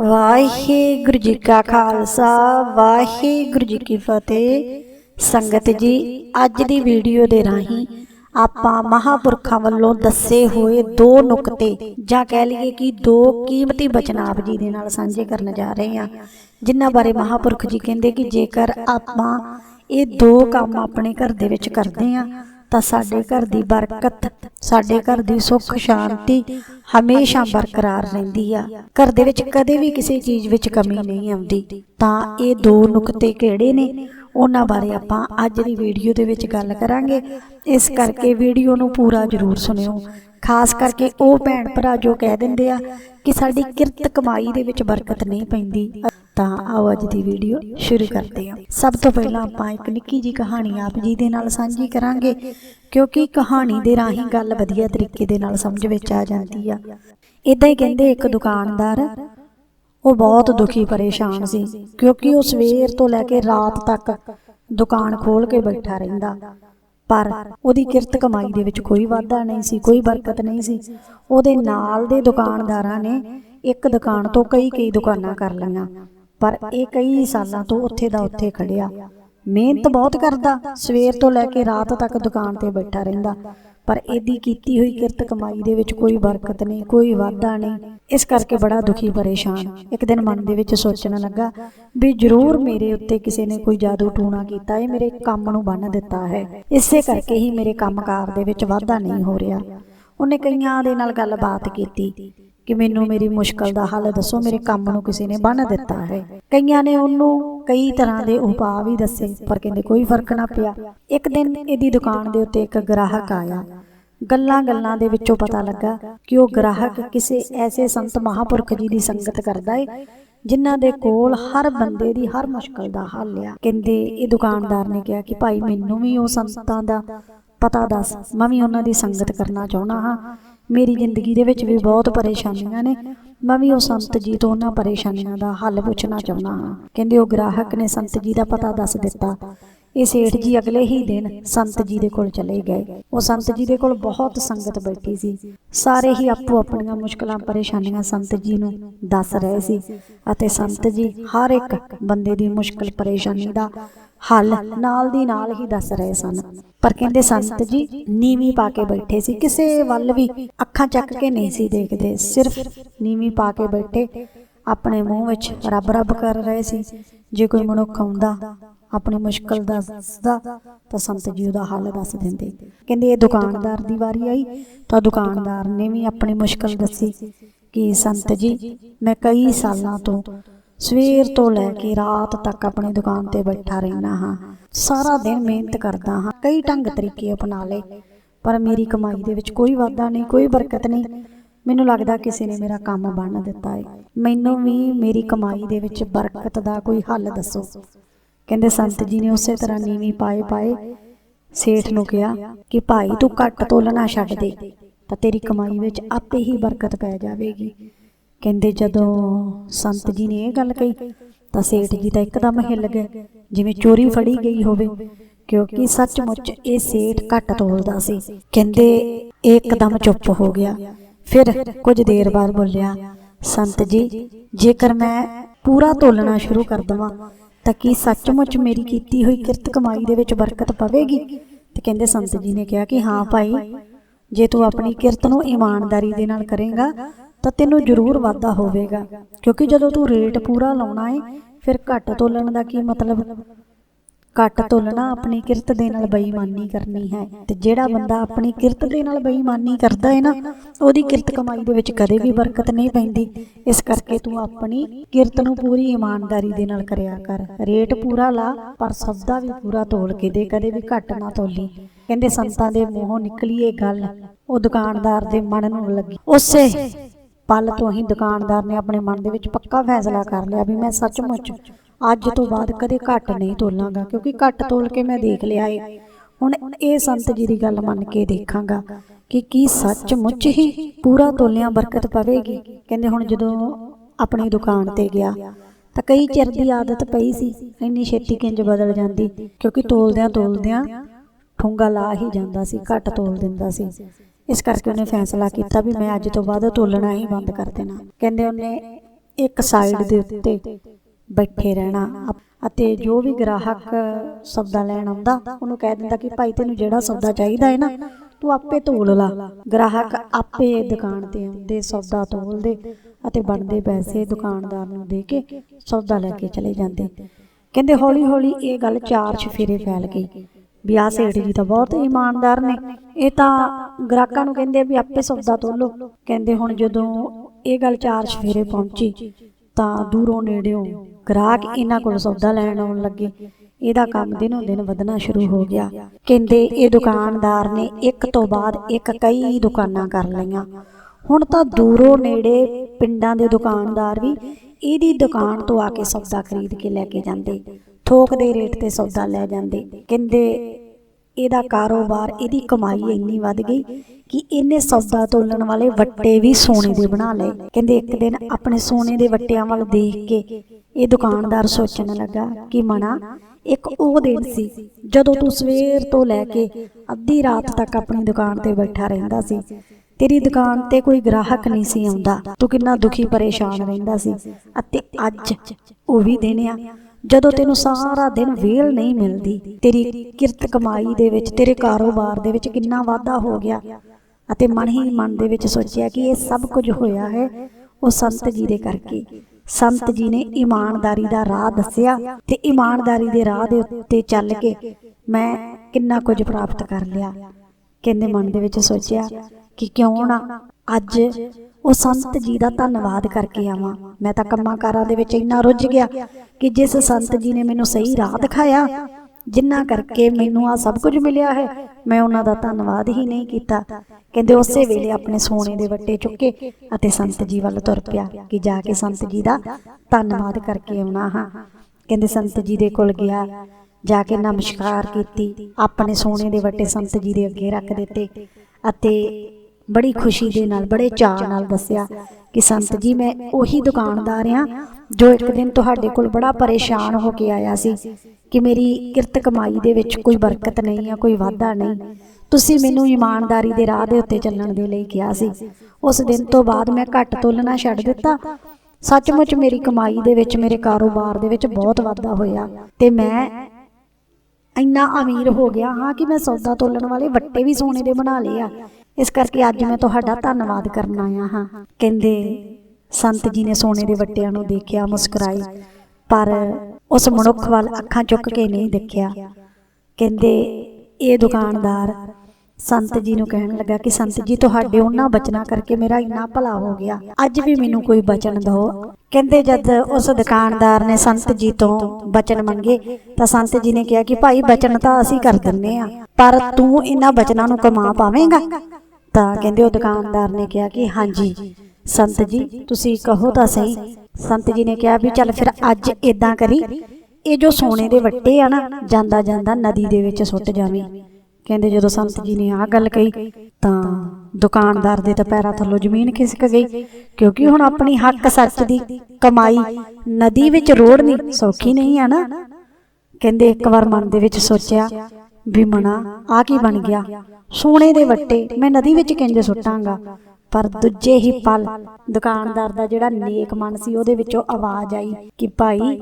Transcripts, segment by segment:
ਵਾਹਿਗੁਰੂ ਜੀ ਕਾ ਖਾਲਸਾ, ਵਾਹਿਗੁਰੂ ਜੀ ਕੀ ਫਤਿਹ। ਸੰਗਤ ਜੀ, ਅੱਜ ਦੀ ਵੀਡੀਓ ਦੇ ਰਾਹੀਂ ਆਪਾਂ ਮਹਾਪੁਰਖਾਂ ਵੱਲੋਂ ਦੱਸੇ ਹੋਏ ਦੋ ਨੁਕਤੇ, ਜਾਂ ਕਹਿ ਲਈਏ ਕਿ ਦੋ ਕੀਮਤੀ ਬਚਨ ਆਪ ਜੀ ਦੇ ਨਾਲ ਸਾਂਝੇ ਕਰਨ ਜਾ ਰਹੇ ਹਾਂ, ਜਿਨ੍ਹਾਂ ਬਾਰੇ ਮਹਾਪੁਰਖ ਜੀ ਕਹਿੰਦੇ ਕਿ ਜੇਕਰ ਆਪਾਂ ਇਹ ਦੋ ਕੰਮ ਆਪਣੇ ਘਰ ਦੇ ਵਿੱਚ ਕਰਦੇ ਹਾਂ ਤਾਂ ਸਾਡੇ ਘਰ ਦੀ ਬਰਕਤ, ਸਾਡੇ ਘਰ ਦੀ ਸੁੱਖ, ਸ਼ਾਂਤੀ ਹਮੇਸ਼ਾ ਬਰਕਰਾਰ ਰਹਿੰਦੀ ਆ। ਘਰ ਦੇ ਵਿੱਚ ਕਦੇ ਵੀ ਕਿਸੇ ਚੀਜ਼ ਵਿੱਚ ਕਮੀ ਨਹੀਂ ਆਉਂਦੀ। ਤਾਂ ਇਹ ਦੋ ਨੁਕਤੇ ਕਿਹੜੇ ਨੇ? ਉਹਨਾਂ ਬਾਰੇ ਆਪਾਂ ਅੱਜ ਦੀ ਵੀਡੀਓ ਦੇ ਵਿੱਚ ਗੱਲ ਕਰਾਂਗੇ। ਇਸ ਕਰਕੇ ਵੀਡੀਓ ਨੂੰ ਪੂਰਾ ਜ਼ਰੂਰ ਸੁਣਿਓ। ਖਾਸ ਕਰਕੇ ਉਹ ਭੈਣ ਭਰਾ ਜੋ ਕਹਿ ਦਿੰਦੇ ਆ ਕਿ ਸਾਡੀ ਕਿਰਤ ਕਮਾਈ ਦੇ ਵਿੱਚ ਬਰਕਤ ਨਹੀਂ ਪੈਂਦੀ। ਤਾਂ ਆਓ ਅੱਜ ਦੀ ਵੀਡੀਓ ਸ਼ੁਰੂ ਕਰਦੇ ਹਾਂ। ਸਭ ਤੋਂ ਪਹਿਲਾਂ ਆਪਾਂ ਇੱਕ ਨਿੱਕੀ ਜੀ ਕਹਾਣੀ ਆਪ ਜੀ ਦੇ ਨਾਲ ਸਾਂਝੀ ਕਰਾਂਗੇ ਕਿਉਂਕਿ ਕਹਾਣੀ ਦੇ ਰਾਹੀਂ ਗੱਲ ਵਧੀਆ ਤਰੀਕੇ ਦੇ ਨਾਲ ਸਮਝ ਵਿੱਚ ਆ ਜਾਂਦੀ ਆ। ਇਦਾਂ ਹੀ ਕਹਿੰਦੇ ਇੱਕ ਦੁਕਾਨਦਾਰ ਉਹ ਬਹੁਤ ਦੁਖੀ ਪਰੇਸ਼ਾਨ ਸੀ ਕਿਉਂਕਿ ਉਹ ਸਵੇਰ ਤੋਂ ਲੈ ਕੇ ਰਾਤ ਤੱਕ ਦੁਕਾਨ ਖੋਲ ਕੇ ਬੈਠਾ ਰਹਿੰਦਾ। ਪਰ ਉਹਦੀ ਕਿਰਤ ਕਮਾਈ ਦੇ ਵਿੱਚ ਕੋਈ ਵਾਧਾ ਨਹੀਂ ਸੀ, ਕੋਈ ਬਰਕਤ ਨਹੀਂ ਸੀ। ਉਹਦੇ ਨਾਲ ਦੇ ਦੁਕਾਨਦਾਰਾਂ ਨੇ ਇੱਕ ਦੁਕਾਨ ਤੋਂ ਕਈ ਕਈ ਦੁਕਾਨਾਂ ਕਰ ਲਈਆਂ। ਪਰ ਇਹ ਕਈ ਸਾਲਾਂ ਤੋਂ ਉੱਥੇ ਦਾ ਉੱਥੇ ਖੜਿਆ। ਮਿਹਨਤ ਬਹੁਤ ਕਰਦਾ, ਸਵੇਰ ਤੋਂ ਲੈ ਕੇ ਰਾਤ ਤੱਕ ਦੁਕਾਨ ਤੇ ਬੈਠਾ ਰਹਿੰਦਾ। ਪਰ ਇਹਦੀ ਕੀਤੀ ਹੋਈ ਕਿਰਤ ਕਮਾਈ ਦੇ ਵਿੱਚ ਕੋਈ ਬਰਕਤ ਨਹੀਂ, ਕੋਈ ਵਾਧਾ ਨਹੀਂ। ਇਸ ਕਰਕੇ ਬੜਾ ਦੁਖੀ ਪਰੇਸ਼ਾਨ। ਇੱਕ ਦਿਨ ਮਨ ਦੇ ਵਿੱਚ ਸੋਚਣ ਲੱਗਾ ਵੀ ਜ਼ਰੂਰ ਮੇਰੇ ਉੱਤੇ ਕਿਸੇ ਨੇ ਕੋਈ ਜਾਦੂ ਟੂਣਾ ਕੀਤਾ ਹੈ ਮੇਰੇ ਕੰਮ ਨੂੰ ਬੰਨ ਦਿੱਤਾ ਹੈ। ਇਸੇ ਕਰਕੇ ਹੀ ਮੇਰੇ ਕੰਮਕਾਰ ਦੇ ਵਿੱਚ ਵਾਧਾ ਨਹੀਂ ਹੋ ਰਿਹਾ। ਉਹਨੇ ਕਈਆਂ ਦੇ ਨਾਲ ਗੱਲਬਾਤ ਕੀਤੀ ਕਿ ਮੈਨੂੰ ਮੇਰੀ ਮੁਸ਼ਕਲ ਦਾ ਹੱਲ ਦੱਸੋ, ਮੇਰੇ ਕੰਮ ਨੂੰ ਕਿਸੇ ਨੇ ਬੰਨ ਦਿੱਤਾ ਹੈ। ਕਈਆਂ ਨੇ ਉਹਨੂੰ ਕਈ ਤਰ੍ਹਾਂ ਦੇ ਉਪਾਅ ਵੀ ਦੱਸੇ, ਪਰ ਕਹਿੰਦੇ ਕੋਈ ਫ਼ਰਕ ਨਾ ਪਿਆ। ਇੱਕ ਦਿਨ ਇਹਦੀ ਦੁਕਾਨ ਦੇ ਉੱਤੇ ਇੱਕ ਗ੍ਰਾਹਕ ਆਇਆ। ਗੱਲਾਂ ਗੱਲਾਂ ਦੇ ਵਿੱਚੋਂ ਪਤਾ ਲੱਗਾ ਕਿ ਉਹ ਗ੍ਰਾਹਕ ਕਿਸੇ ਐਸੇ ਸੰਤ ਮਹਾਪੁਰਖ ਜੀ ਦੀ ਸੰਗਤ ਕਰਦਾ ਹੈ ਜਿਨ੍ਹਾਂ ਦੇ ਕੋਲ ਹਰ ਬੰਦੇ ਦੀ ਹਰ ਮੁਸ਼ਕਲ ਦਾ ਹੱਲ ਆ। ਕਹਿੰਦੇ, ਇਹ ਦੁਕਾਨਦਾਰ ਨੇ ਕਿਹਾ ਕਿ ਭਾਈ, ਮੈਨੂੰ ਵੀ ਉਹ ਸੰਤਾਂ ਦਾ ਪਤਾ ਦੱਸ, ਮੈਂ ਵੀ ਉਹਨਾਂ ਦੀ ਸੰਗਤ ਕਰਨਾ ਚਾਹਣਾ ਹਾਂ। ਮੇਰੀ ਜ਼ਿੰਦਗੀ ਦੇ ਵਿੱਚ ਵੀ ਬਹੁਤ ਪਰੇਸ਼ਾਨੀਆਂ ਨੇ, ਮੈਂ ਵੀ ਉਹ ਸੰਤ ਜੀ ਤੋਂ ਉਹਨਾਂ ਪਰੇਸ਼ਾਨੀਆਂ ਦਾ ਹੱਲ ਪੁੱਛਣਾ ਚਾਹੁੰਦਾ ਹਾਂ। ਕਹਿੰਦੇ, ਉਹ ਗ੍ਰਾਹਕ ਨੇ ਸੰਤ ਜੀ ਦਾ ਪਤਾ ਦੱਸ ਦਿੱਤਾ। ਇਹ ਸੇਠ ਜੀ ਅਗਲੇ ਹੀ ਦਿਨ ਸੰਤ ਜੀ ਦੇ ਕੋਲ ਚਲੇ ਗਏ। ਉਹ ਸੰਤ ਜੀ ਦੇ ਕੋਲ ਬਹੁਤ ਸੰਗਤ ਬੈਠੀ ਸੀ। ਸਾਰੇ ਹੀ ਆਪੋ ਆਪਣੀਆਂ ਮੁਸ਼ਕਲਾਂ, ਪਰੇਸ਼ਾਨੀਆਂ ਸੰਤ ਜੀ ਨੂੰ ਦੱਸ ਰਹੇ ਸੀ ਅਤੇ ਸੰਤ ਜੀ ਹਰ ਇੱਕ ਬੰਦੇ ਦੀ ਮੁਸ਼ਕਲ, ਪਰੇਸ਼ਾਨੀ ਦਾ ਹੱਲ ਨਾਲ ਦੀ ਨਾਲ ਹੀ ਦੱਸ ਰਹੇ ਸਨ। ਪਰ ਕਹਿੰਦੇ ਸੰਤ ਜੀ ਨੀਵੀਂ ਪਾ ਕੇ ਬੈਠੇ ਸੀ। ਕਿਸੇ ਵੱਲ ਵੀ ਅੱਖਾਂ ਚੱਕ ਕੇ ਨਹੀਂ ਸੀ ਦੇਖਦੇ। ਸਿਰਫ ਨੀਵੀਂ ਪਾ ਕੇ ਬੈਠੇ ਆਪਣੇ ਮੂੰਹ ਵਿੱਚ ਰੱਬ ਰੱਬ ਕਰ ਰਹੇ ਸੀ। ਜੇ ਕੋਈ ਮਨੁੱਖ ਆਉਂਦਾ ਆਪਣੀ ਮੁਸ਼ਕਲ ਦੱਸਦਾ ਤਾਂ ਸੰਤ ਜੀ ਉਹਦਾ ਹੱਲ ਦੱਸ ਦਿੰਦੇ। ਕਹਿੰਦੇ, ਇਹ ਦੁਕਾਨਦਾਰ ਦੀ ਵਾਰੀ ਆਈ, ਤਾਂ ਦੁਕਾਨਦਾਰ ਨੇ ਵੀ ਆਪਣੀ ਮੁਸ਼ਕਲ ਦੱਸੀ ਕਿ ਸੰਤ ਜੀ, ਮੈਂ ਕਈ ਸਾਲਾਂ ਤੋਂ ਸਵੇਰ ਤੋਂ ਲੈ ਕੇ ਰਾਤ ਤੱਕ ਆਪਣੀ ਦੁਕਾਨ ਤੇ ਬੈਠਾ ਰਹਿਣਾ ਹਾਂ। ਸਾਰਾ ਦਿਨ ਮਿਹਨਤ ਕਰਦਾ ਹਾਂ, ਕਈ ਢੰਗ ਤਰੀਕੇ ਅਪਣਾ ਲਏ, ਪਰ ਮੇਰੀ ਕਮਾਈ ਦੇ ਵਿੱਚ ਕੋਈ ਵਾਧਾ ਨਹੀਂ, ਕੋਈ ਬਰਕਤ ਨਹੀਂ। ਮੈਨੂੰ ਲੱਗਦਾ ਕਿਸੇ ਨੇ ਮੇਰਾ ਕੰਮ ਬੰਨ ਦਿੱਤਾ ਹੈ ਮੈਨੂੰ ਵੀ ਮੇਰੀ ਕਮਾਈ ਦੇ ਵਿੱਚ ਬਰਕਤ ਦਾ ਕੋਈ ਹੱਲ ਦੱਸੋ। ਕਹਿੰਦੇ ਸੰਤ ਜੀ ਨੇ ਉਸੇ ਤਰ੍ਹਾਂ ਨੀਵੀਂ ਪਾਏ ਪਾਏ ਸੇਠ ਨੂੰ ਕਿਹਾ ਕਿ ਭਾਈ ਤੂੰ ਘੱਟ ਤੋਲਣਾ ਛੱਡ ਦੇ, ਤਾਂ ਤੇਰੀ ਕਮਾਈ ਵਿੱਚ ਆਪੇ ਹੀ ਬਰਕਤ ਪੈ ਜਾਵੇਗੀ। ਕਹਿੰਦੇ ਜਦੋਂ ਸੰਤ ਜੀ ਨੇ ਇਹ ਗੱਲ ਕਹੀ, ਤਾਂ ਸੇਠ ਜੀ ਤਾਂ ਇੱਕਦਮ ਹਿੱਲ ਗਏ, ਜਿਵੇਂ ਚੋਰੀ ਫੜੀ ਗਈ ਹੋਵੇ, ਕਿਉਂਕਿ ਸੱਚਮੁੱਚ ਇਹ ਸੇਠ ਘੱਟ ਤੋਲਦਾ ਸੀ। ਕਹਿੰਦੇ ਇਹ ਇੱਕਦਮ ਚੁੱਪ ਹੋ ਗਿਆ। ਫਿਰ ਕੁਝ ਦੇਰ ਬਾਅਦ ਬੋਲਿਆ, ਸੰਤ ਜੀ, ਜੇਕਰ ਮੈਂ ਪੂਰਾ ਤੋਲਣਾ ਸ਼ੁਰੂ ਕਰ ਦਵਾਂ ਤਾਂ ਕੀ ਸੱਚਮੁੱਚ ਮੇਰੀ ਕੀਤੀ ਹੋਈ ਕਿਰਤ ਕਮਾਈ ਦੇ ਵਿੱਚ ਬਰਕਤ ਪਵੇਗੀ? ਤੇ ਕਹਿੰਦੇ ਸੰਤ ਜੀ ਨੇ ਕਿਹਾ ਕਿ ਹਾਂ ਭਾਈ, ਜੇ ਤੂੰ ਆਪਣੀ ਕਿਰਤ ਨੂੰ ਇਮਾਨਦਾਰੀ ਦੇ ਨਾਲ ਕਰੇਗਾ, ਤਾਂ ਤੈਨੂੰ ਜ਼ਰੂਰ ਵਾਧਾ ਹੋਵੇਗਾ। ਕਿਉਂਕਿ ਜਦੋਂ ਤੂੰ ਰੇਟ ਪੂਰਾ ਲਾਉਣਾ ਹੈ ਫਿਰ ਘੱਟ ਤੋਲਣ ਦਾ ਕੀ ਮਤਲਬ? ਘੱਟ ਤੋਲਣਾ ਆਪਣੀ ਕਿਰਤ ਦੇ ਨਾਲ ਬੇਈਮਾਨੀ ਕਰਨੀ ਹੈ। ਤੇ ਜਿਹੜਾ ਬੰਦਾ ਆਪਣੀ ਕਿਰਤ ਦੇ ਨਾਲ ਬੇਈਮਾਨੀ ਕਰਦਾ ਹੈ ਨਾ, ਉਹਦੀ ਕਿਰਤ ਕਮਾਈ ਦੇ ਵਿੱਚ ਕਦੇ ਵੀ ਬਰਕਤ ਨਹੀਂ ਪੈਂਦੀ। ਇਸ ਕਰਕੇ ਤੂੰ ਆਪਣੀ ਕਿਰਤ ਨੂੰ ਪੂਰੀ ਇਮਾਨਦਾਰੀ ਦੇ ਨਾਲ ਕਰਿਆ ਕਰ। ਰੇਟ ਪੂਰਾ ਲਾ, ਪਰ ਸਬਦਾ ਵੀ ਪੂਰਾ ਤੋਲ ਕੇ ਦੇ, ਕਦੇ ਵੀ ਘੱਟ ਨਾ ਤੋਲੀ। ਕਹਿੰਦੇ ਸੰਤਾਂ ਦੇ ਮੂੰਹੋਂ ਨਿਕਲੀ ਇਹ ਗੱਲ। ਉਹ ਦੁਕਾਨਦਾਰ ਦੇ ਮਨ ਨੂੰ ਲੱਗੀ। ਉਸੇ ਪਲ ਤੋਂ ਹੀ ਦੁਕਾਨਦਾਰ ਨੇ ਆਪਣੇ ਮਨ ਦੇ ਵਿੱਚ ਪੱਕਾ ਫੈਸਲਾ ਕਰ ਲਿਆ ਵੀ ਮੈਂ ਸੱਚਮੁੱਚ ਅੱਜ ਤੋਂ ਬਾਅਦ ਕਦੇ ਘੱਟ ਨਹੀਂ ਤੋਲਾਂਗਾ, ਕਿਉਂਕਿ ਘੱਟ ਤੋਲ ਕੇ ਮੈਂ ਦੇਖ ਲਿਆ ਏ। ਹੁਣ ਇਹ ਸੰਤ ਜੀ ਦੀ ਗੱਲ ਮੰਨ ਕੇ ਦੇਖਾਂਗਾ ਕਿ ਕੀ ਸੱਚਮੁੱਚ ਹੀ ਪੂਰਾ ਤੋਲਿਆਂ ਬਰਕਤ ਪਵੇਗੀ। ਕਹਿੰਦੇ ਹੁਣ ਜਦੋਂ ਆਪਣੀ ਦੁਕਾਨ ਤੇ ਗਿਆ, ਤਾਂ ਕਈ ਚਿਰ ਦੀ ਆਦਤ ਪਈ ਸੀ, ਇੰਨੀ ਛੇਤੀ ਕਿੰਜ ਬਦਲ ਜਾਂਦੀ, ਕਿਉਂਕਿ ਤੋਲਦਿਆਂ ਤੋਲਦਿਆਂ ਠੁੰਗਾ ਲਾ ਹੀ ਜਾਂਦਾ ਸੀ, ਘੱਟ ਤੋਲ ਦਿੰਦਾ ਸੀ। ਇਸ ਕਰਕੇ ਉਹਨੇ ਫੈਸਲਾ ਕੀਤਾ ਵੀ ਮੈਂ ਅੱਜ ਤੋਂ ਬਾਅਦ ਤੋਲਣਾ ਹੀ ਬੰਦ ਕਰ ਦੇਣਾ। ਕਹਿੰਦੇ ਉਹਨੇ ਇੱਕ ਸਾਈਡ ਦੇ ਉੱਤੇ ਬੈਠੇ ਰਹਿਣਾ। ਅਤੇ ਜੋ ਵੀ ਗ੍ਰਾਹਕ ਸੌਦਾ ਲੈਣ ਆਉਂਦਾ, ਉਹਨੂੰ ਕਹਿ ਦਿੰਦਾ ਕਿ ਭਾਈ ਤੈਨੂੰ ਜਿਹੜਾ ਸੌਦਾ ਚਾਹੀਦਾ ਹੈ ਨਾ, ਤੂੰ ਆਪੇ ਤੋਲ ਲਾ। ਗ੍ਰਾਹਕ ਆਪੇ ਦੁਕਾਨ ਤੇ ਆਉਂਦੇ, ਸੌਦਾ ਤੋਲਦੇ ਅਤੇ ਬਣਦੇ ਪੈਸੇ ਦੁਕਾਨਦਾਰ ਨੂੰ ਦੇ ਕੇ ਸੌਦਾ ਲੈ ਕੇ ਚਲੇ ਜਾਂਦੇ। ਕਹਿੰਦੇ ਹੌਲੀ ਹੌਲੀ ਇਹ ਗੱਲ ਚਾਰ ਚਫੇਰੇ ਫੈਲ ਗਈ। ਵੀ ਆਹ ਸੇਠ ਜੀ ਤਾਂ ਬਹੁਤ ਇਮਾਨਦਾਰ ਨੇ। ਇਹ ਤਾਂ ਗ੍ਰਾਹਕਾਂ ਨੂੰ ਕਹਿੰਦੇ ਵੀ ਆਪੇ ਸੌਦਾ ਤੋਲੋ ਕਹਿੰਦੇ ਹੁਣ ਜਦੋਂ ਇਹ ਗੱਲ ਚਾਰ ਚਫੇਰੇ ਪਹੁੰਚੀ ਤਾਂ ਦੂਰੋਂ ਨੇੜਿਓਂ ਗ੍ਰਾਹਕ ਇਹਨਾਂ ਕੋਲ ਸੌਦਾ ਲੈਣ ਆਉਣ ਲੱਗੇ। ਇਹਦਾ ਕੰਮ ਦਿਨੋਂ ਦਿਨ ਵਧਣਾ ਸ਼ੁਰੂ ਹੋ ਗਿਆ। ਕਹਿੰਦੇ ਇਹ ਦੁਕਾਨਦਾਰ ਨੇ ਇੱਕ ਤੋਂ ਬਾਅਦ ਇੱਕ ਕਈ ਦੁਕਾਨਾਂ ਕਰ ਲਈਆਂ। ਹੁਣ ਤਾਂ ਦੂਰੋਂ ਨੇੜੇ ਪਿੰਡਾਂ ਦੇ ਦੁਕਾਨਦਾਰ ਵੀ ਇਹਦੀ ਦੁਕਾਨ ਤੋਂ ਆ ਕੇ ਸੌਦਾ ਖਰੀਦ ਕੇ ਲੈ ਕੇ ਜਾਂਦੇ। ਥੋਕ ਦੇ ਰੇਟ ਤੇ ਸੌਦਾ ਲੈ ਜਾਂਦੇ। ਕਹਿੰਦੇ ਇਹਦਾ ਕਾਰੋਬਾਰ, ਇਹਦੀ ਕਮਾਈ ਇੰਨੀ ਵੱਧ ਗਈ ਕਿ ਇਹਨੇ ਸੌਦਾ ਤੋਲਣ ਵਾਲੇ ਵੱਟੇ ਵੀ ਸੋਨੇ ਦੇ ਬਣਾ ਲਏ। ਕਹਿੰਦੇ ਇੱਕ ਦਿਨ ਆਪਣੇ ਸੋਨੇ ਦੇ ਵੱਟਿਆਂ ਵੱਲ ਦੇਖ ਕੇ ਇਹ ਦੁਕਾਨਦਾਰ ਸੋਚਣ ਲੱਗਾ ਕਿ ਮਣਾ ਇੱਕ ਉਹ ਦਿਨ ਸੀ ਜਦੋਂ ਤੂੰ ਸਵੇਰ ਤੋਂ ਲੈ ਕੇ ਅੱਧੀ ਰਾਤ ਤੱਕ ਆਪਣੀ ਦੁਕਾਨ ਤੇ ਬੈਠਾ ਰਹਿੰਦਾ ਸੀ। ਤੇਰੀ ਦੁਕਾਨ ਤੇ ਕੋਈ ਗ੍ਰਾਹਕ ਨਹੀਂ ਸੀ ਆਉਂਦਾ। ਤੂੰ ਕਿੰਨਾ ਦੁਖੀ ਪਰੇਸ਼ਾਨ ਰਹਿੰਦਾ ਸੀ ਅਤੇ ਅੱਜ ਉਹ ਵੀ ਦਿਨ ਆ। ਜਦੋਂ ਤੈਨੂੰ ਸਾਰਾ ਦਿਨ ਵੇਲ ਨਹੀਂ ਮਿਲਦੀ, ਤੇਰੀ ਕਿਰਤ ਕਮਾਈ ਦੇ ਵਿੱਚ, ਤੇਰੇ ਕਾਰੋਬਾਰ ਦੇ ਵਿੱਚ ਕਿੰਨਾ ਵਾਧਾ ਹੋ ਗਿਆ। ਅਤੇ ਮਨ ਹੀ ਮਨ ਦੇ ਵਿੱਚ ਸੋਚਿਆ ਕਿ ਇਹ ਸਭ ਕੁਝ ਹੋਇਆ ਹੈ ਉਹ ਸੰਤ ਜੀ ਦੇ ਕਰਕੇ। ਸੰਤ ਜੀ ਨੇ ਇਮਾਨਦਾਰੀ ਦਾ ਰਾਹ ਦੱਸਿਆ ਤੇ ਇਮਾਨਦਾਰੀ ਦੇ ਰਾਹ ਦੇ ਉੱਤੇ ਚੱਲ ਕੇ ਮੈਂ ਕਿੰਨਾ ਕੁਝ ਪ੍ਰਾਪਤ ਕਰ ਲਿਆ। ਕਹਿੰਦੇ ਮਨ ਦੇ ਵਿੱਚ ਸੋਚਿਆ ਕਿ ਕਿਉਂ ਨਾ ਅੱਜ ਉਹ ਸੰਤ ਜੀ ਦਾ ਧੰਨਵਾਦ ਕਰਕੇ ਆਵਾਂ। ਮੈਂ ਤਾਂ ਕੰਮਾਂ ਕਾਰਾਂ ਦੇ ਵਿੱਚ ਇੰਨਾ ਰੁੱਝ ਗਿਆ ਕਿ ਜਿਸ ਸੰਤ ਜੀ ਨੇ ਮੈਨੂੰ ਸਹੀ ਰਾਹ ਦਿਖਾਇਆ, ਜਿੰਨਾ ਕਰਕੇ ਮੈਨੂੰ ਆ ਸਭ ਕੁਝ ਮਿਲਿਆ ਹੈ, ਮੈਂ ਉਹਨਾਂ ਦਾ ਧੰਨਵਾਦ ਹੀ ਨਹੀਂ ਕੀਤਾ। ਕਹਿੰਦੇ ਉਸੇ ਵੇਲੇ ਆਪਣੇ ਸੋਨੇ ਦੇ ਵੱਟੇ ਚੁੱਕੇ ਅਤੇ ਸੰਤ ਜੀ ਵੱਲ ਤੁਰ ਪਿਆ ਕਿ ਜਾ ਕੇ ਸੰਤ ਜੀ ਦਾ ਧੰਨਵਾਦ ਕਰਕੇ ਆਉਣਾ ਹਾਂ। ਕਹਿੰਦੇ ਸੰਤ ਜੀ ਦੇ ਕੋਲ ਗਿਆ, ਜਾ ਕੇ ਨਮਸਕਾਰ ਕੀਤੀ, ਆਪਣੇ ਸੋਨੇ ਦੇ ਵੱਟੇ ਸੰਤ ਜੀ ਦੇ ਅੱਗੇ ਰੱਖ ਦਿੱਤੇ ਅਤੇ ਬੜੀ ਖੁਸ਼ੀ ਦੇ ਨਾਲ, ਬੜੇ ਚਾਅ ਨਾਲ ਦੱਸਿਆ ਕਿ ਸੰਤ ਜੀ, ਮੈਂ ਉਹੀ ਦੁਕਾਨਦਾਰ ਆ ਜੋ ਇੱਕ ਦਿਨ ਤੁਹਾਡੇ ਕੋਲ ਬੜਾ ਪਰੇਸ਼ਾਨ ਹੋ ਕੇ ਆਇਆ ਸੀ ਕਿ ਮੇਰੀ ਕਿਰਤ ਕਮਾਈ ਦੇ ਵਿੱਚ ਕੋਈ ਬਰਕਤ ਨਹੀਂ ਆ, ਕੋਈ ਵਾਧਾ ਨਹੀਂ। ਤੁਸੀਂ ਮੈਨੂੰ ਇਮਾਨਦਾਰੀ ਦੇ ਰਾਹ ਦੇ ਉੱਤੇ ਚੱਲਣ ਦੇ ਲਈ ਕਿਹਾ ਸੀ। ਉਸ ਦਿਨ ਤੋਂ ਬਾਅਦ ਮੈਂ ਘੱਟ ਤੋਲਣਾ ਛੱਡ ਦਿੱਤਾ। ਸੱਚਮੁੱਚ ਮੇਰੀ ਕਮਾਈ ਦੇ ਵਿੱਚ, ਮੇਰੇ ਕਾਰੋਬਾਰ ਦੇ ਵਿੱਚ ਬਹੁਤ ਵਾਧਾ ਹੋਇਆ ਤੇ ਮੈਂ ਇੰਨਾ ਅਮੀਰ ਹੋ ਗਿਆ ਹਾਂ ਕਿ ਮੈਂ ਸੌਦਾ ਤੋਲਣ ਵਾਲੇ ਵੱਟੇ ਵੀ ਸੋਨੇ ਦੇ ਬਣਾ ਲਏ ਆ। ਇਸ ਕਰਕੇ ਅੱਜ ਮੈਂ ਤੁਹਾਡਾ ਧੰਨਵਾਦ ਕਰਨ ਆਇਆ ਹਾਂ। ਕਹਿੰਦੇ, ਸੰਤ ਜੀ ਨੇ ਸੋਨੇ ਦੇ ਵੱਟਿਆਂ ਨੂੰ ਦੇਖਿਆ, ਮੁਸਕਰਾਈ। ਪਰ ਉਸ ਮਨੁੱਖ ਵੱਲ ਅੱਖਾਂ ਚੁੱਕ ਕੇ ਨਹੀਂ ਦੇਖਿਆ। ਕਹਿੰਦੇ, ਇਹ ਦੁਕਾਨਦਾਰ ਸੰਤ ਜੀ ਨੂੰ ਕਹਿਣ ਲੱਗਾ ਕਿ ਸੰਤ ਜੀ, ਤੁਹਾਡੇ ਉਹਨਾਂ ਬਚਨਾਂ ਕਰਕੇ ਮੇਰਾ ਇੰਨਾ ਭਲਾ ਹੋ ਗਿਆ। ਅੱਜ ਵੀ ਮੈਨੂੰ ਕੋਈ ਬਚਨ ਦਿਓ। ਕਹਿੰਦੇ, ਜਦ ਉਸ ਦੁਕਾਨਦਾਰ ਨੇ ਸੰਤ ਜੀ ਤੋਂ ਬਚਨ ਮੰਗੇ, ਤਾਂ ਸੰਤ ਜੀ ਨੇ ਕਿਹਾ ਕਿ ਭਾਈ, ਬਚਨ ਤਾਂ ਅਸੀਂ ਕਰ ਦਿੰਨੇ ਆ, ਪਰ ਤੂੰ ਇਹਨਾਂ ਬਚਨਾਂ ਨੂੰ ਕਮਾ ਪਾਵੇਂਗਾ? ਤਾਂ ਕਹਿੰਦੇ ਉਹ ਦੁਕਾਨਦਾਰ ਨੇ ਕਿਹਾ ਕਿ ਹਾਂਜੀ, ਸੰਤ ਜੀ, ਤੁਸੀਂ ਕਹੋ ਤਾਂ ਸਹੀ। ਸੰਤ ਜੀ ਨੇ ਕਿਹਾ ਵੀ ਚੱਲ ਫਿਰ ਅੱਜ ਇਦਾਂ ਕਰੀ। ਇਹ ਜੋ ਸੋਨੇ ਦੇ ਵੱਟੇ ਆ ਨਾ, ਜਾਂਦਾ ਜਾਂਦਾ ਨਦੀ ਦੇ ਵਿੱਚ ਸੁੱਟ ਜਾਵੀਂ। ਕਹਿੰਦੇ ਜਦੋਂ ਸੰਤ ਜੀ ਨੇ ਆਹ ਗੱਲ ਕਹੀ, ਤਾਂ ਦੁਕਾਨਦਾਰ ਦੇ ਤਾਂ ਪੈਰਾਂ ਥੱਲੋਂ ਜ਼ਮੀਨ ਖਿਸਕ ਗਈ, ਕਿਉਂਕਿ ਹੁਣ ਆਪਣੀ ਹੱਕ ਸੱਚ ਦੀ ਕਮਾਈ ਨਦੀ ਵਿੱਚ ਰੋੜਨੀ ਸੌਖੀ ਨਹੀਂ ਆ ਨਾ। ਕਹਿੰਦੇ ਇੱਕ ਵਾਰ ਮਨ ਦੇ ਵਿੱਚ ਸੋਚਿਆ ਵੀ ਮਣਾ, ਆ ਕੀ ਬਣ ਗਿਆ? ਸੋਨੇ ਦੇ ਵੱਟੇ ਮੈਂ ਨਦੀ ਵਿੱਚ ਕਿੰਜ ਸੁੱਟਾਂਗਾ? ਪਰ ਦੂਜੇ ਹੀ ਪਲ ਦੁਕਾਨਦਾਰ ਦਾ ਜਿਹੜਾ ਨੇਕ ਮਨ ਸੀ, ਉਹਦੇ ਵਿੱਚੋਂ ਆਵਾਜ਼ ਆਈ ਕਿ ਭਾਈ,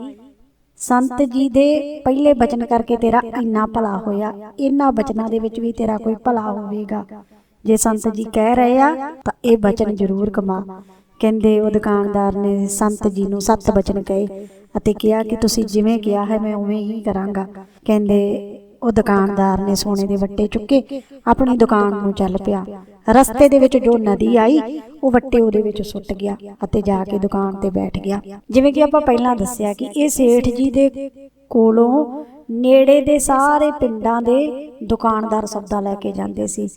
ਸੰਤ ਜੀ ਦੇ ਪਹਿਲੇ ਬਚਨ ਕਰਕੇ ਤੇਰਾ ਇੰਨਾ ਭਲਾ ਹੋਇਆ, ਇਹਨਾਂ ਬਚਨਾਂ ਦੇ ਵਿੱਚ ਵੀ ਤੇਰਾ ਕੋਈ ਭਲਾ ਹੋਵੇਗਾ। ਜੇ ਸੰਤ ਜੀ ਕਹਿ ਰਹੇ ਆ, ਤਾਂ ਇਹ ਬਚਨ ਜ਼ਰੂਰ ਕਮਾ। ਕਹਿੰਦੇ ਉਹ ਦੁਕਾਨਦਾਰ ਨੇ ਸੰਤ ਜੀ ਨੂੰ ਸੱਤ ਬਚਨ ਕਹੇ ਅਤੇ ਕਿਹਾ ਕਿ ਤੁਸੀਂ ਜਿਵੇਂ ਕਿਹਾ ਹੈ, ਮੈਂ ਉਵੇਂ ਹੀ ਕਰਾਂਗਾ। ਕਹਿੰਦੇ ਉਹ ਦੁਕਾਨਦਾਰ ਨੇ ਸੋਨੇ ਦੇ ਵੱਟੇ ਚੁੱਕੇ, ਆਪਣੀ ਦੁਕਾਨ ਨੂੰ ਚੱਲ ਪਿਆ। ਰਸਤੇ ਦੇ ਵਿੱਚ ਜੋ ਨਦੀ ਆਈ, ਉਹ ਵੱਟੇ ਉਹਦੇ ਵਿੱਚ ਸੁੱਟ ਗਿਆ ਅਤੇ ਜਾ ਕੇ ਦੁਕਾਨ ਤੇ ਬੈਠ ਗਿਆ। ਜਿਵੇਂ ਕਿ ਆਪਾਂ ਪਹਿਲਾਂ ਦੱਸਿਆ ਕਿ ਇਹ ਸੇਠ ਜੀ ਦੇ ਕੋਲੋਂ ਨੇੜੇ ਦੇ ਸਾਰੇ ਪਿੰਡਾਂ ਦੇ ਦੁਕਾਨਦਾਰ ਸੌਦਾ ਲੈ ਕੇ ਜਾਂਦੇ ਸੀ।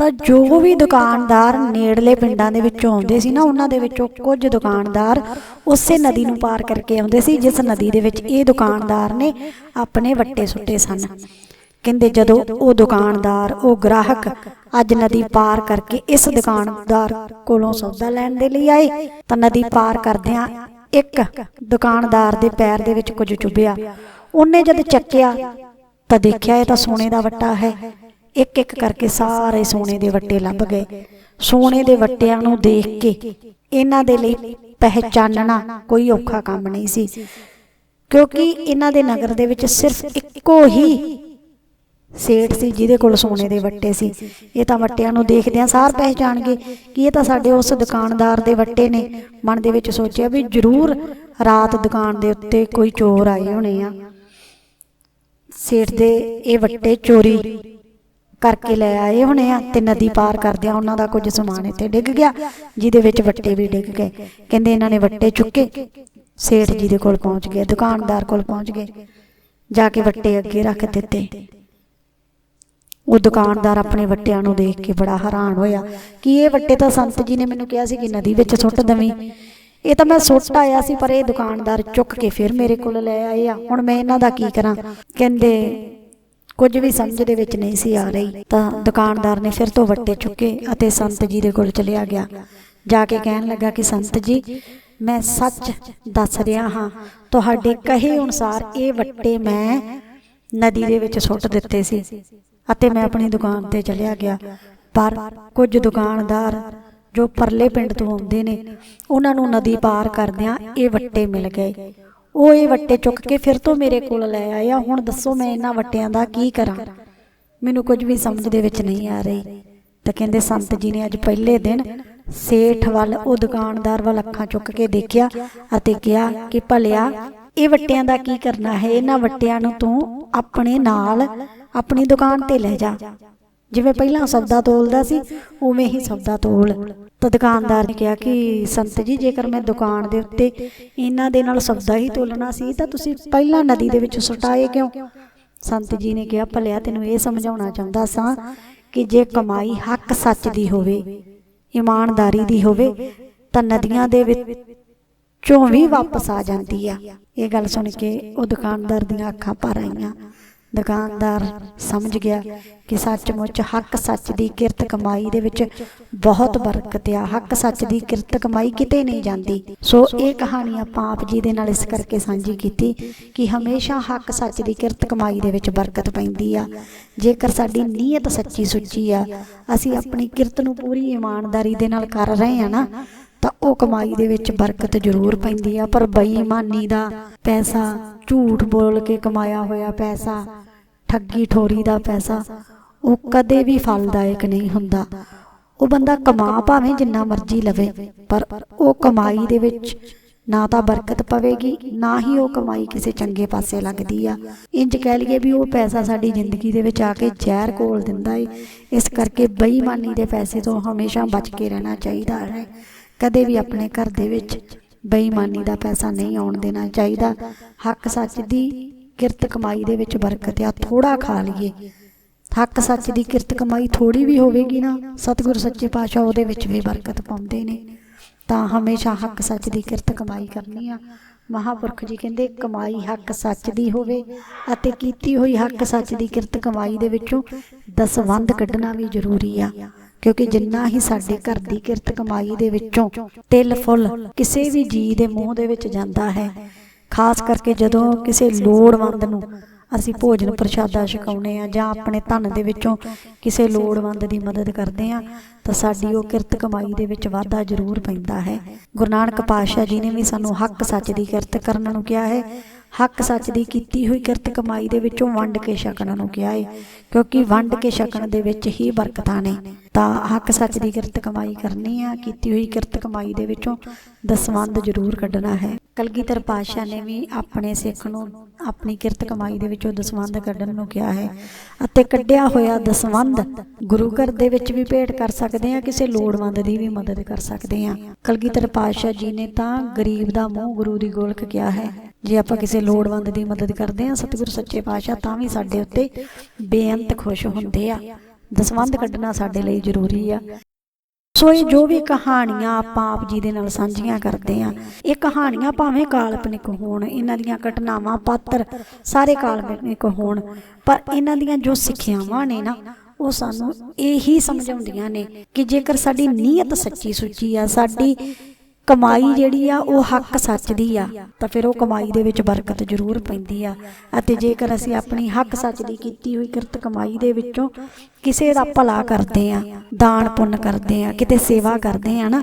ਤਾਂ ਜੋ ਵੀ ਦੁਕਾਨਦਾਰ ਨੇੜਲੇ ਪਿੰਡਾਂ ਦੇ ਵਿੱਚੋਂ ਆਉਂਦੇ ਸੀ ਨਾ, ਉਹਨਾਂ ਦੇ ਵਿੱਚੋਂ ਕੁਝ ਦੁਕਾਨਦਾਰ ਉਸੇ ਨਦੀ ਨੂੰ ਪਾਰ ਕਰਕੇ ਆਉਂਦੇ ਸੀ, ਜਿਸ ਨਦੀ ਦੇ ਵਿੱਚ ਇਹ ਦੁਕਾਨਦਾਰ ਨੇ ਆਪਣੇ ਵੱਟੇ ਸੁੱਟੇ ਸਨ। ਕਹਿੰਦੇ ਜਦੋਂ ਉਹ ਦੁਕਾਨਦਾਰ, ਉਹ ਗ੍ਰਾਹਕ ਅੱਜ ਨਦੀ ਪਾਰ ਕਰਕੇ ਇਸ ਦੁਕਾਨਦਾਰ ਕੋਲੋਂ ਸੌਦਾ ਲੈਣ ਦੇ ਲਈ ਆਏ, ਤਾਂ ਨਦੀ ਪਾਰ ਕਰਦਿਆਂ ਇੱਕ ਦੁਕਾਨਦਾਰ ਦੇ ਪੈਰ ਦੇ ਵਿੱਚ ਕੁਝ ਚੁੱਭਿਆ। ਉਹਨੇ ਜਦ ਚੱਕਿਆ ਤਾਂ ਦੇਖਿਆ ਇਹ ਤਾਂ ਸੋਨੇ ਦਾ ਵੱਟਾ ਹੈ। ਇੱਕ ਇੱਕ ਕਰਕੇ ਸਾਰੇ ਸੋਨੇ ਦੇ ਵੱਟੇ ਲੱਭ ਗਏ। ਸੋਨੇ ਦੇ ਵੱਟਿਆਂ ਨੂੰ ਦੇਖ ਕੇ ਇਹਨਾਂ ਦੇ ਲਈ ਪਹਿਚਾਨਣਾ ਕੋਈ ਔਖਾ ਕੰਮ ਨਹੀਂ ਸੀ। ਕਿਉਂਕਿ ਇਹਨਾਂ ਦੇ ਨਗਰ ਦੇ ਵਿੱਚ ਸਿਰਫ ਇੱਕੋ ਹੀ ਸੇਠ ਸੀ ਜਿਹਦੇ ਕੋਲ ਸੋਨੇ ਦੇ ਵੱਟੇ ਸੀ। ਇਹ ਤਾਂ ਵੱਟਿਆਂ ਨੂੰ ਦੇਖਦਿਆਂ ਸਾਰ ਪਹਿਚਾਣਗੇ ਕਿ ਇਹ ਤਾਂ ਸਾਡੇ ਉਸ ਦੁਕਾਨਦਾਰ ਦੇ ਵੱਟੇ ਨੇ। ਮਨ ਦੇ ਵਿੱਚ ਸੋਚਿਆ ਵੀ ਜ਼ਰੂਰ ਰਾਤ ਦੁਕਾਨ ਦੇ ਉੱਤੇ ਕੋਈ ਚੋਰ ਆਏ ਹੋਣੇ ਆ। ਸੇਠ ਦੇ ਇਹ ਵੱਟੇ ਚੋਰੀ ਕਰਕੇ ਲੈ ਆਏ ਹੋਣੇ ਆ ਤੇ ਨਦੀ ਪਾਰ ਕਰਦਿਆਂ ਉਹਨਾਂ ਦਾ ਕੁਝ ਸਮਾਨ ਇੱਥੇ ਡਿੱਗ ਗਿਆ, ਜਿਹਦੇ ਵਿੱਚ ਵੱਟੇ ਵੀ ਡਿੱਗ ਗਏ। ਕਹਿੰਦੇ ਇਹਨਾਂ ਨੇ ਵੱਟੇ ਚੁੱਕੇ, ਸੇਠ ਜੀ ਦੇ ਕੋਲ ਪਹੁੰਚ ਗਏ, ਦੁਕਾਨਦਾਰ ਕੋਲ ਪਹੁੰਚ ਗਏ, ਜਾ ਕੇ ਵੱਟੇ ਅੱਗੇ ਰੱਖ ਦਿੱਤੇ। ਉਹ ਦੁਕਾਨਦਾਰ ਆਪਣੇ ਵੱਟਿਆਂ ਨੂੰ ਦੇਖ ਕੇ ਬੜਾ ਹੈਰਾਨ ਹੋਇਆ, ਕਿ ਇਹ ਵੱਟੇ ਤਾਂ ਸੰਤ ਜੀ ਨੇ ਮੈਨੂੰ ਕਿਹਾ ਸੀ ਕਿ ਨਦੀ ਵਿੱਚ ਸੁੱਟ ਦਵੀਂ। ਇਹ ਤਾਂ ਮੈਂ ਸੁੱਟ ਆਇਆ ਸੀ, ਪਰ ਇਹ ਦੁਕਾਨਦਾਰ ਚੁੱਕ ਕੇ ਫਿਰ ਮੇਰੇ ਕੋਲ ਲੈ ਆਏ ਆ। ਹੁਣ ਮੈਂ ਇਹਨਾਂ ਦਾ ਕੀ ਕਰਾਂ? ਕਹਿੰਦੇ ਕੁਝ ਵੀ ਸਮਝ ਦੇ ਵਿੱਚ ਨਹੀਂ ਸੀ ਆ ਰਹੀ, ਤਾਂ ਦੁਕਾਨਦਾਰ ਨੇ ਫਿਰ ਤੋਂ ਵੱਟੇ ਚੁੱਕੇ ਅਤੇ ਸੰਤ ਜੀ ਦੇ ਕੋਲ ਚਲਿਆ ਗਿਆ। ਜਾ ਕੇ ਕਹਿਣ ਲੱਗਾ ਕਿ, ਸੰਤ ਜੀ, ਮੈਂ ਸੱਚ ਦੱਸ ਰਿਹਾ ਹਾਂ, ਤੁਹਾਡੇ ਕਹੇ ਅਨੁਸਾਰ ਇਹ ਵੱਟੇ ਮੈਂ ਨਦੀ ਦੇ ਵਿੱਚ ਸੁੱਟ ਦਿੱਤੇ ਸੀ ਅਤੇ ਮੈਂ ਆਪਣੀ ਦੁਕਾਨ ਤੇ ਚਲਿਆ ਗਿਆ। ਪਰ ਕੁਝ ਦੁਕਾਨਦਾਰ ਜੋ ਪਰਲੇ ਪਿੰਡ ਤੋਂ ਆਉਂਦੇ ਨੇ, ਉਹਨਾਂ ਨੂੰ ਨਦੀ ਪਾਰ ਕਰਦਿਆਂ ਇਹ ਵੱਟੇ ਮਿਲ ਗਏ। ਉਹ ਇਹ ਵੱਟੇ ਚੁੱਕ ਕੇ ਫਿਰ ਤੋਂ ਮੇਰੇ ਕੋਲ ਲੈ ਆਇਆ। ਹੁਣ ਦੱਸੋ ਮੈਂ ਇਹਨਾਂ ਵੱਟਿਆਂ ਦਾ ਕੀ ਕਰਾਂ? ਮੈਨੂੰ ਕੁਝ ਵੀ ਸਮਝ ਦੇ ਵਿੱਚ ਨਹੀਂ ਆ ਰਹੀ। ਤਾਂ ਕਹਿੰਦੇ ਸੰਤ ਜੀ ਨੇ ਅੱਜ ਪਹਿਲੇ ਦਿਨ ਸੇਠ ਵੱਲ, ਉਹ ਦੁਕਾਨਦਾਰ ਵੱਲ ਅੱਖਾਂ ਚੁੱਕ ਕੇ ਦੇਖਿਆ ਅਤੇ ਕਿਹਾ ਕਿ ਭਲਿਆ, ਇਹ ਵੱਟਿਆਂ ਦਾ ਕੀ ਕਰਨਾ ਹੈ? ਇਹਨਾਂ ਵੱਟਿਆਂ ਨੂੰ ਤੂੰ ਆਪਣੇ ਨਾਲ, ਆਪਣੀ ਦੁਕਾਨ ਤੇ ਲੈ ਜਾ। ਜਿਵੇਂ ਪਹਿਲਾਂ ਸੌਦਾ ਤੋਲਦਾ ਸੀ, ਉਵੇਂ ਹੀ ਸੌਦਾ ਤੋਲ। ਤਾਂ ਦੁਕਾਨਦਾਰ ਨੇ ਕਿਹਾ ਕਿ, ਸੰਤ ਜੀ, ਜੇਕਰ ਮੈਂ ਦੁਕਾਨ ਦੇ ਉੱਤੇ ਇਹਨਾਂ ਦੇ ਨਾਲ ਸੌਦਾ ਹੀ ਤੋਲਣਾ ਸੀ, ਤਾਂ ਤੁਸੀਂ ਪਹਿਲਾਂ ਨਦੀ ਦੇ ਵਿੱਚ ਸੁਟਾਏ ਕਿਉਂ? ਸੰਤ ਜੀ ਨੇ ਕਿਹਾ, ਭਲਿਆ, ਤੈਨੂੰ ਇਹ ਸਮਝਾਉਣਾ ਚਾਹੁੰਦਾ ਸਾਂ ਕਿ ਜੇ ਕਮਾਈ ਹੱਕ ਸੱਚ ਦੀ ਹੋਵੇ, ਇਮਾਨਦਾਰੀ ਦੀ ਹੋਵੇ, ਤਾਂ ਨਦੀਆਂ ਦੇ ਵਿੱਚ ਚੋਂ ਵੀ ਵਾਪਸ ਆ ਜਾਂਦੀ ਆ। ਇਹ ਗੱਲ ਸੁਣ ਕੇ ਉਹ ਦੁਕਾਨਦਾਰ ਦੀਆਂ ਅੱਖਾਂ ਭਰ ਆਈਆਂ। ਦੁਕਾਨਦਾਰ ਸਮਝ ਗਿਆ ਕਿ ਸੱਚਮੁੱਚ ਹੱਕ ਸੱਚ ਦੀ ਕਿਰਤ ਕਮਾਈ ਦੇ ਵਿੱਚ ਬਹੁਤ ਬਰਕਤ ਆ। ਹੱਕ ਸੱਚ ਦੀ ਕਿਰਤ ਕਮਾਈ ਕਿਤੇ ਨਹੀਂ ਜਾਂਦੀ। ਸੋ ਇਹ ਕਹਾਣੀ ਆਪਾਂ ਆਪ ਜੀ ਦੇ ਨਾਲ ਇਸ ਕਰਕੇ ਸਾਂਝੀ ਕੀਤੀ ਕਿ ਹਮੇਸ਼ਾ ਹੱਕ ਸੱਚ ਦੀ ਕਿਰਤ ਕਮਾਈ ਦੇ ਵਿੱਚ ਬਰਕਤ ਪੈਂਦੀ ਆ। ਜੇਕਰ ਸਾਡੀ ਨੀਅਤ ਸੱਚੀ ਸੁੱਚੀ ਆ, ਅਸੀਂ ਆਪਣੀ ਕਿਰਤ ਨੂੰ ਪੂਰੀ ਇਮਾਨਦਾਰੀ ਦੇ ਨਾਲ ਕਰ ਰਹੇ ਆ ਨਾ ਤਾਂ ਉਹ ਕਮਾਈ ਦੇ ਵਿੱਚ ਬਰਕਤ ਜ਼ਰੂਰ ਪੈਂਦੀ ਆ, ਪਰ ਬੇਈਮਾਨੀ ਦਾ ਪੈਸਾ, ਝੂਠ ਬੋਲ ਕੇ ਕਮਾਇਆ ਹੋਇਆ ਪੈਸਾ, ਠੱਗੀ ਠੋਰੀ ਦਾ ਪੈਸਾ, ਉਹ ਕਦੇ ਵੀ ਫਲਦਾਇਕ ਨਹੀਂ ਹੁੰਦਾ। ਉਹ ਬੰਦਾ ਕਮਾ ਭਾਵੇਂ ਜਿੰਨਾ ਮਰਜ਼ੀ ਲਵੇ, ਪਰ ਉਹ ਕਮਾਈ ਦੇ ਵਿੱਚ ਨਾ ਤਾਂ ਬਰਕਤ ਪਵੇਗੀ, ਨਾ ਹੀ ਉਹ ਕਮਾਈ ਕਿਸੇ ਚੰਗੇ ਪਾਸੇ ਲੱਗਦੀ ਆ। ਇੰਜ ਕਹਿ ਲਈਏ ਵੀ ਉਹ ਪੈਸਾ ਸਾਡੀ ਜ਼ਿੰਦਗੀ ਦੇ ਵਿੱਚ ਆ ਕੇ ਜ਼ਹਿਰ ਘੋਲ ਦਿੰਦਾ ਏ। ਇਸ ਕਰਕੇ ਬੇਈਮਾਨੀ ਦੇ ਪੈਸੇ ਤੋਂ ਹਮੇਸ਼ਾ ਬਚ ਕੇ ਰਹਿਣਾ ਚਾਹੀਦਾ ਹੈ। ਕਦੇ ਵੀ ਆਪਣੇ ਘਰ ਦੇ ਵਿੱਚ ਬੇਈਮਾਨੀ ਦਾ ਪੈਸਾ ਨਹੀਂ ਆਉਣ ਦੇਣਾ ਚਾਹੀਦਾ। ਹੱਕ ਸੱਚ ਦੀ ਕਿਰਤ ਕਮਾਈ ਦੇ ਵਿੱਚ ਬਰਕਤ ਆ ਥੋੜਾ ਖਾ ਲਈਏ। ਹੱਕ ਸੱਚ ਦੀ ਕਿਰਤ ਕਮਾਈ ਥੋੜੀ ਵੀ ਹੋਵੇਗੀ ਨਾ, ਸਤਿਗੁਰ ਸੱਚੇ ਪਾਤਸ਼ਾਹ ਉਹਦੇ ਵਿੱਚ ਵੀ ਬਰਕਤ ਪਾਉਂਦੇ ਨੇ। ਤਾਂ ਹਮੇਸ਼ਾ ਹੱਕ ਸੱਚ ਦੀ ਕਿਰਤ ਕਮਾਈ ਕਰਨੀ ਆ। ਮਹਾਪੁਰਖ ਜੀ ਕਹਿੰਦੇ, ਕਮਾਈ ਹੱਕ ਸੱਚ ਦੀ ਹੋਵੇ ਅਤੇ ਕੀਤੀ ਹੋਈ ਹੱਕ ਸੱਚ ਦੀ ਕਿਰਤ ਕਮਾਈ ਦੇ ਵਿੱਚੋਂ ਦਸਵੰਧ ਕੱਢਣਾ ਵੀ ਜ਼ਰੂਰੀ ਆ। ਕਿਉਂਕਿ ਜਿੰਨਾ ਹੀ ਸਾਡੇ ਘਰ ਦੀ ਕਿਰਤ ਕਮਾਈ ਦੇ ਵਿੱਚੋਂ ਤਿਲ, ਫੁੱਲ ਕਿਸੇ ਵੀ ਜੀ ਦੇ ਮੂੰਹ ਦੇ ਵਿੱਚ ਜਾਂਦਾ ਹੈ, ਖਾਸ ਕਰਕੇ ਜਦੋਂ ਕਿਸੇ ਲੋੜਵੰਦ ਨੂੰ ਅਸੀਂ ਭੋਜਨ ਪ੍ਰਸ਼ਾਦਾ ਛਕਾਉਨੇ ਆ ਜਾਂ ਆਪਣੇ ਧਨ ਦੇ ਵਿੱਚੋਂ ਕਿਸੇ ਲੋੜਵੰਦ ਦੀ ਮਦਦ ਕਰਦੇ ਆ ਤਾਂ ਸਾਡੀ ਉਹ ਕਿਰਤ ਕਮਾਈ ਦੇ ਵਿੱਚ ਵਾਧਾ ਜ਼ਰੂਰ ਪੈਂਦਾ ਹੈ। ਗੁਰੂ ਨਾਨਕ ਪਾਤਸ਼ਾਹ ਜੀ ਨੇ ਵੀ ਸਾਨੂੰ ਹੱਕ ਸੱਚ ਦੀ ਕਿਰਤ ਕਰਨ ਨੂੰ ਕਿਹਾ ਹੈ। ਹੱਕ ਸੱਚ ਦੀ ਕੀਤੀ ਹੋਈ ਕਿਰਤ ਕਮਾਈ ਦੇ ਵਿੱਚੋਂ ਵੰਡ ਕੇ ਛਕਣ ਨੂੰ ਕਿਹਾ ਹੈ, ਕਿਉਂਕਿ ਵੰਡ ਕੇ ਛਕਣ ਦੇ ਵਿੱਚ ਹੀ ਬਰਕਤਾਂ ਨੇ। ਤਾਂ ਹੱਕ ਸੱਚ ਦੀ ਕਿਰਤ ਕਮਾਈ ਕਰਨੀ ਆ, ਕੀਤੀ ਹੋਈ ਕਿਰਤ ਕਮਾਈ ਦੇ ਵਿੱਚੋਂ ਦਸਵੰਧ ਜ਼ਰੂਰ ਕੱਢਣਾ ਹੈ। ਕਲਗੀਧਰ ਪਾਤਸ਼ਾਹ ਨੇ ਵੀ ਆਪਣੇ ਸਿੱਖ ਨੂੰ ਆਪਣੀ ਕਿਰਤ ਕਮਾਈ ਦੇ ਵਿੱਚੋਂ ਦਸਵੰਧ ਕੱਢਣ ਨੂੰ ਕਿਹਾ ਹੈ ਅਤੇ ਕੱਢਿਆ ਹੋਇਆ ਦਸਵੰਧ ਗੁਰੂ ਘਰ ਦੇ ਵਿੱਚ ਵੀ ਭੇਟ ਕਰ ਸਕਦੇ ਆ, ਕਿਸੇ ਲੋੜਵੰਦ ਦੀ ਵੀ ਮਦਦ ਕਰ ਸਕਦੇ ਆ। ਕਲਗੀਧਰ ਪਾਤਸ਼ਾਹ ਜੀ ਨੇ ਤਾਂ ਗਰੀਬ ਦਾ ਮੂੰਹ ਗੁਰੂ ਦੀ ਗੋਲਕ ਕਿਹਾ ਹੈ। ਜੇ ਆਪਾਂ ਕਿਸੇ ਲੋੜਵੰਦ ਦੀ ਮਦਦ ਕਰਦੇ ਆ, ਸਤਿਗੁਰੂ ਸੱਚੇ ਪਾਤਸ਼ਾਹ ਤਾਂ ਵੀ ਸਾਡੇ ਉੱਤੇ ਬੇਅੰਤ ਖੁਸ਼ ਹੁੰਦੇ ਆ। ਦਸਵੰਧ ਕੱਢਣਾ ਸਾਡੇ ਲਈ ਜ਼ਰੂਰੀ ਆ। ਸੋ ਇਹ ਜੋ ਵੀ ਕਹਾਣੀਆਂ ਆਪਾਂ ਆਪ ਜੀ ਦੇ ਨਾਲ ਸਾਂਝੀਆਂ ਕਰਦੇ ਆ, ਇਹ ਕਹਾਣੀਆਂ ਭਾਵੇਂ ਕਾਲਪਨਿਕ ਹੋਣ, ਇਹਨਾਂ ਦੀਆਂ ਘਟਨਾਵਾਂ ਪਾਤਰ ਸਾਰੇ ਕਾਲਪਨਿਕ ਹੋਣ, ਪਰ ਇਹਨਾਂ ਦੀਆਂ ਜੋ ਸਿੱਖਿਆਵਾਂ ਨੇ ਨਾ, ਉਹ ਸਾਨੂੰ ਇਹੀ ਸਮਝਾਉਂਦੀਆਂ ਨੇ ਕਿ ਜੇਕਰ ਸਾਡੀ ਨੀਅਤ ਸੱਚੀ ਸੁੱਚੀ ਆ, ਸਾਡੀ ਕਮਾਈ ਜਿਹੜੀ ਆ, ਉਹ ਹੱਕ ਸੱਚ ਦੀ ਆ, ਤਾਂ ਫਿਰ ਉਹ ਕਮਾਈ ਦੇ ਵਿੱਚ ਬਰਕਤ ਜ਼ਰੂਰ ਪੈਂਦੀ ਆ। ਅਤੇ ਜੇਕਰ ਅਸੀਂ ਆਪਣੀ ਹੱਕ ਸੱਚ ਦੀ ਕੀਤੀ ਹੋਈ ਕਿਰਤ ਕਮਾਈ ਦੇ ਵਿੱਚੋਂ ਕਿਸੇ ਦਾ ਭਲਾ ਕਰਦੇ ਆ ਦਾਨ ਪੁੰਨ ਕਰਦੇ ਆ, ਕਿਤੇ ਸੇਵਾ ਕਰਦੇ ਆ ਨਾ